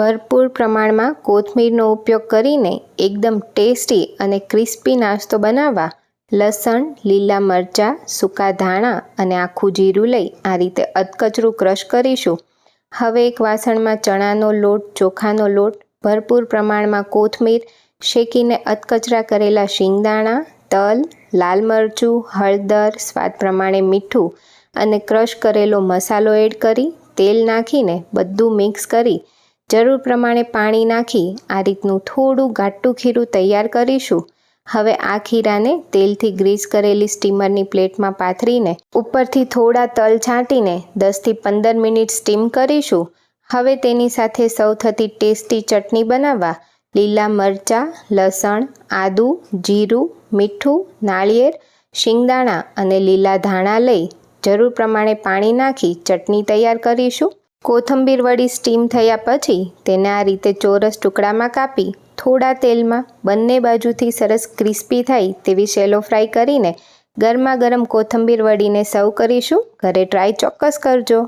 ભરપૂર પ્રમાણમાં કોથમીરનો ઉપયોગ કરીને એકદમ ટેસ્ટી અને ક્રિસ્પી નાસ્તો બનાવવા લસણ, લીલા મરચાં, સૂકા ધાણા અને આખું જીરું લઈ આ રીતે અધકચરું ક્રશ કરીશું. હવે એક વાસણમાં ચણાનો લોટ, ચોખાનો લોટ, ભરપૂર પ્રમાણમાં કોથમીર, શેકીને અધકચરા કરેલા શિંગદાણા, તલ, લાલ મરચું, હળદર, સ્વાદ પ્રમાણે મીઠું અને ક્રશ કરેલો મસાલો એડ કરી તેલ નાખીને બધું મિક્સ કરી જરૂર પ્રમાણે પાણી નાખી આ રીતનું થોડું ઘાટું ખીરું તૈયાર કરીશું. હવે આ ખીરાને તેલથી ગ્રીસ કરેલી સ્ટીમરની પ્લેટમાં પાથરીને ઉપરથી થોડા તલ છાંટીને દસથી પંદર મિનિટ સ્ટીમ કરીશું. હવે તેની સાથે સૌ થતી ટેસ્ટી ચટણી બનાવવા લીલા મરચાં, લસણ, આદું, જીરું, મીઠું, નાળિયેર, શિંગદાણા અને લીલા ધાણા લઈ જરૂર પ્રમાણે પાણી નાખી ચટણી તૈયાર કરીશું. કોથંબીર વડી સ્ટીમ થયા પછી તેને આ રીતે ચોરસ ટુકડામાં કાપી, થોડા તેલમાં બંને બાજુથી સરસ ક્રિસ્પી થાય તેવી શેલો ફ્રાય કરીને ગરમા ગરમ કોથંબીર વડીને સર્વ કરીશું. ઘરે ટ્રાય ચોક્કસ કરજો.